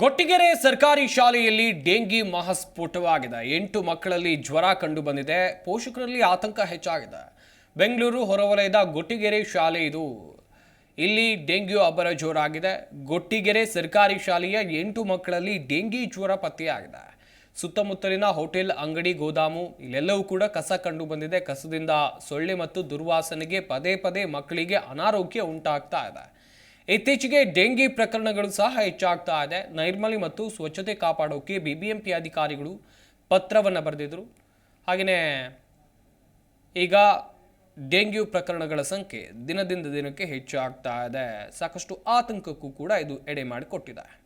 ಗೊಟ್ಟಿಗೆರೆ ಸರ್ಕಾರಿ ಶಾಲೆಯಲ್ಲಿ ಡೆಂಗಿ ಮಹಾಸ್ಫೋಟವಾಗಿದೆ. ಎಂಟು ಮಕ್ಕಳಲ್ಲಿ ಜ್ವರ ಕಂಡು ಬಂದಿದೆ ಪೋಷಕರಲ್ಲಿ ಆತಂಕ ಹೆಚ್ಚಾಗಿದೆ. ಬೆಂಗಳೂರು ಹೊರವಲಯದ ಗೊಟ್ಟಿಗೆರೆ ಶಾಲೆ ಇದು. ಇಲ್ಲಿ ಡೆಂಗ್ಯೂ ಅಬ್ಬರ ಜೋರಾಗಿದೆ. ಗೊಟ್ಟಿಗೆರೆ ಸರ್ಕಾರಿ ಶಾಲೆಯ ಎಂಟು ಮಕ್ಕಳಲ್ಲಿ ಡೆಂಗಿ ಜ್ವರ ಪತ್ತೆಯಾಗಿದೆ. ಸುತ್ತಮುತ್ತಲಿನ ಹೋಟೆಲ್, ಅಂಗಡಿ, ಗೋದಾಮು, ಇಲ್ಲೆಲ್ಲವೂ ಕೂಡ ಕಸ ಕಂಡು ಬಂದಿದೆ ಕಸದಿಂದ ಸೊಳ್ಳೆ ಮತ್ತು ದುರ್ವಾಸನೆಗೆ ಪದೇ ಪದೇ ಮಕ್ಕಳಿಗೆ ಅನಾರೋಗ್ಯ ಉಂಟಾಗ್ತಾ ಇದೆ. ಇತ್ತೀಚೆಗೆ ಡೆಂಗಿ ಪ್ರಕರಣಗಳು ಸಹ ಹೆಚ್ಚಾಗ್ತಾ ಇದೆ. ನೈರ್ಮಲ್ಯ ಮತ್ತು ಸ್ವಚ್ಛತೆ ಕಾಪಾಡೋಕೆ ಬಿಬಿಎಂಪಿ ಅಧಿಕಾರಿಗಳು ಪತ್ರವನ್ನು ಬರೆದಿದ್ರು. ಹಾಗೆಯೇ ಈಗ ಡೆಂಗ್ಯೂ ಪ್ರಕರಣಗಳ ಸಂಖ್ಯೆ ದಿನದಿಂದ ದಿನಕ್ಕೆ ಹೆಚ್ಚಾಗ್ತಾ ಇದೆ. ಸಾಕಷ್ಟು ಆತಂಕಕ್ಕೂ ಕೂಡ ಇದು ಎಡೆ ಮಾಡಿಕೊಟ್ಟಿದೆ.